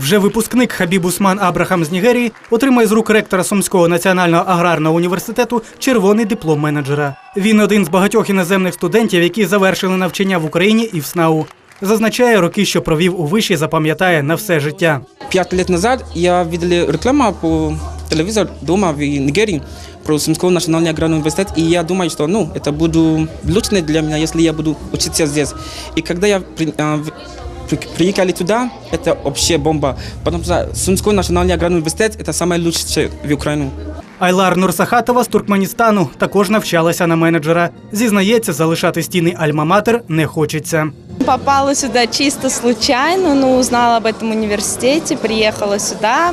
Вже випускник Хабіб Усман Абрахам з Нігерії отримає з рук ректора Сумського національного аграрного університету червоний диплом менеджера. Він один з багатьох іноземних студентів, які завершили навчання в Україні і в СНАУ. Зазначає, роки, що провів у виші, запам'ятає на все життя. Пять лет назад я видел рекламу по телевизору дома в Нигерии про Сумской национальный аграрный университет, и я думаю, что ну, это буду лучше для меня, если я буду учиться здесь. И когда я при- а, в- при- приехали туда, это вообще бомба, потому что Сумской национальный аграрный университет – это самое лучшее в Украину. Айлар Нурсахатова з Туркменістану також навчалася на менеджера. Зізнається, залишати стіни Альма-Матер не хочеться. Попала сюда чисто случайно, но узнала об этом университете, приехала сюда.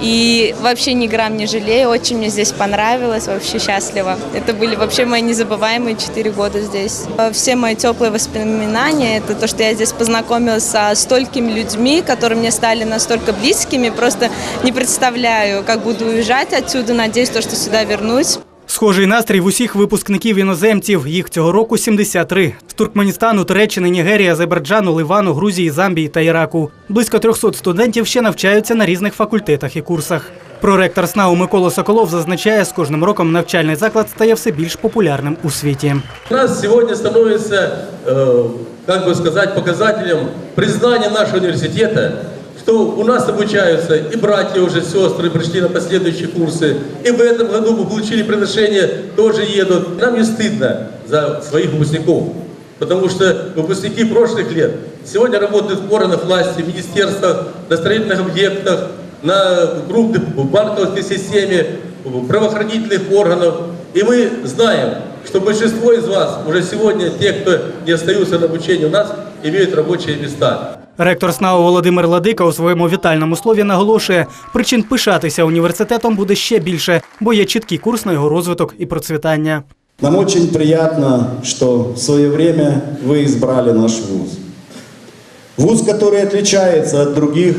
И вообще ни грамм не жалею, очень мне здесь понравилось, вообще счастлива. Это были вообще мои незабываемые четыре года здесь. Э, Все мои теплые воспоминания, это то, что я здесь познакомилась со столькими людьми, которые мне стали настолько близкими, просто не представляю, как буду уезжать отсюда, надеюсь, то, что сюда вернусь. Схожий настрій в усіх випускників іноземців. Їх цього року 73. З Туркменістану, Туреччини, Нігерії, Азербайджану, Ливану, Грузії, Замбії та Іраку. Близько 300 студентів ще навчаються на різних факультетах і курсах. Проректор СНАУ Микола Соколов зазначає, з кожним роком навчальний заклад стає все більш популярним у світі. У нас сегодня становится, э, как бы сказать, показателем признания нашего университета, что у нас обучаются и братья уже, сестры пришли на последующие курсы, и в этом году мы получили приглашение, тоже едут. Нам не стыдно за своих выпускников, потому что выпускники прошлых лет сегодня работают в органах власти, в министерствах, на строительных объектах, на крупных банковской системе, правоохранительных органах. И мы знаем, что большинство из вас уже сегодня, те, кто не остаются на обучении у нас, имеют рабочие места. Ректор СНАУ Володимир Ладика у своєму вітальному слові наголошує, причин пишатися університетом буде ще більше, бо є чіткий курс на його розвиток і процвітання. Нам очень приятно, что в свое время вы избрали наш вуз. Вуз, который отличается от других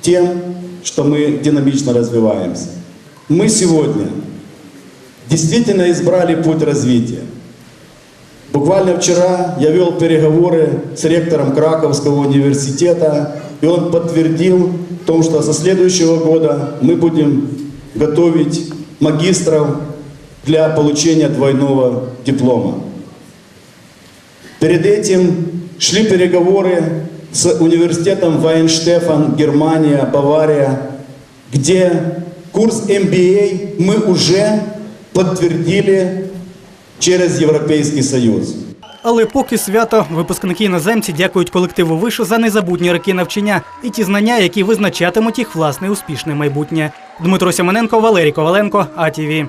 тем, что мы динамично развиваемся. Мы сегодня действительно избрали путь развития. Буквально вчера я вел переговоры с ректором Краковского университета, и он подтвердил в том, что со следующего года мы будем готовить магистров для получения двойного диплома. Перед этим шли переговоры с университетом Вайнштефан, Германия, Бавария, где курс MBA мы уже подтвердили через Європейський Союз. Але поки свято випускники іноземці дякують колективу вишу за незабутні роки навчання і ті знання, які визначатимуть їх власне успішне майбутнє. Дмитро Сімоненко, Валерій Коваленко, АТВ.